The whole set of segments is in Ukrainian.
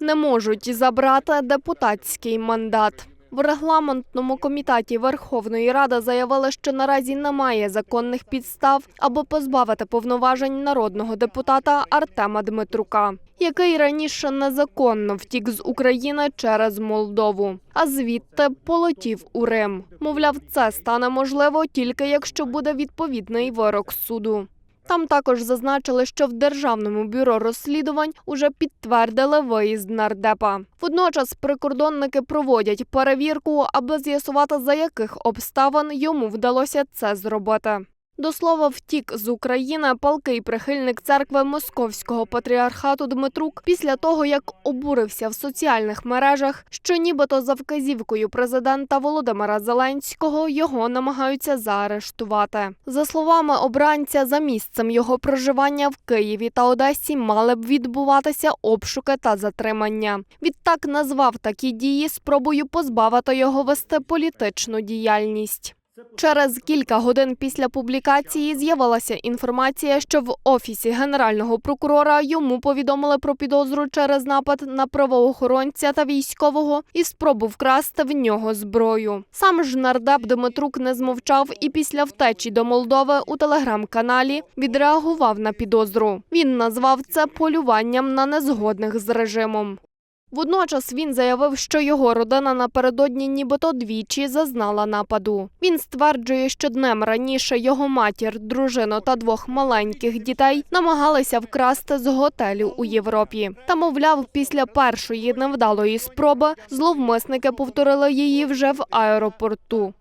не можуть забрати депутатський мандат. В регламентному комітеті Верховної Ради заявили, що наразі немає законних підстав, аби позбавити повноважень народного депутата Артема Дмитрука, який раніше незаконно втік з України через Молдову, а звідти полетів у Рим. Мовляв, це стане можливо тільки якщо буде відповідний вирок суду. Там також зазначили, що в державному бюро розслідувань уже підтвердили виїзд нардепа. Водночас прикордонники проводять перевірку, аби з'ясувати, за яких обставин йому вдалося це зробити. До слова, втік з України палкий прихильник церкви Московського патріархату Дмитрук після того, як обурився в соціальних мережах, що нібито за вказівкою президента Володимира Зеленського його намагаються заарештувати. За словами обранця, за місцем його проживання в Києві та Одесі мали б відбуватися обшуки та затримання. Відтак назвав такі дії спробою позбавити його вести політичну діяльність. Через кілька годин після публікації з'явилася інформація, що в офісі генерального прокурора йому повідомили про підозру через напад на правоохоронця та військового і спробу вкрасти в нього зброю. Сам ж нардеп Дмитрук не змовчав і після втечі до Молдови у телеграм-каналі відреагував на підозру. Він назвав це полюванням на незгодних з режимом. Водночас він заявив, що його родина напередодні нібито двічі зазнала нападу. Він стверджує, що днем раніше його матір, дружину та двох маленьких дітей намагалися вкрасти з готелю у Європі. Та, мовляв, після першої невдалої спроби зловмисники повторили її вже в аеропорту.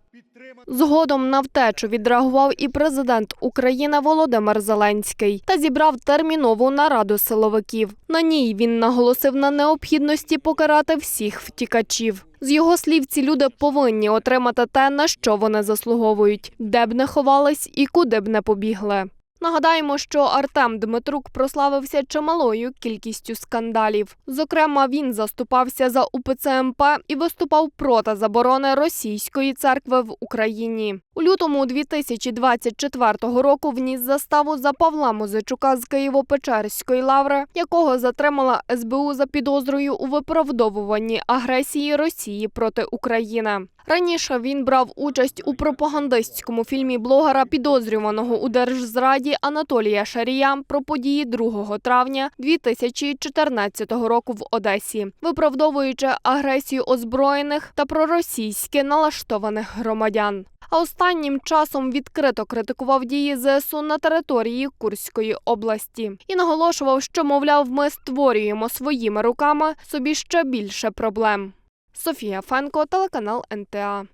Згодом на втечу відреагував і президент України Володимир Зеленський та зібрав термінову нараду силовиків. На ній він наголосив на необхідності покарати всіх втікачів. З його слів, ці люди повинні отримати те, на що вони заслуговують, де б не ховались і куди б не побігли. Нагадаємо, що Артем Дмитрук прославився чималою кількістю скандалів. Зокрема, він заступався за УПЦ МП і виступав проти заборони російської церкви в Україні. У лютому 2024 року вніс заставу за Павла Музичука з Києво-Печерської лаври, якого затримала СБУ за підозрою у виправдовуванні агресії Росії проти України. Раніше він брав участь у пропагандистському фільмі блогера, підозрюваного у держзраді Анатолія Шарія про події 2 травня 2014 року в Одесі, виправдовуючи агресію озброєних та проросійськи налаштованих громадян. А останнім часом відкрито критикував дії ЗСУ на території Курської області і наголошував, що мовляв, ми створюємо своїми руками собі ще більше проблем. Софія Фенко, телеканал НТА.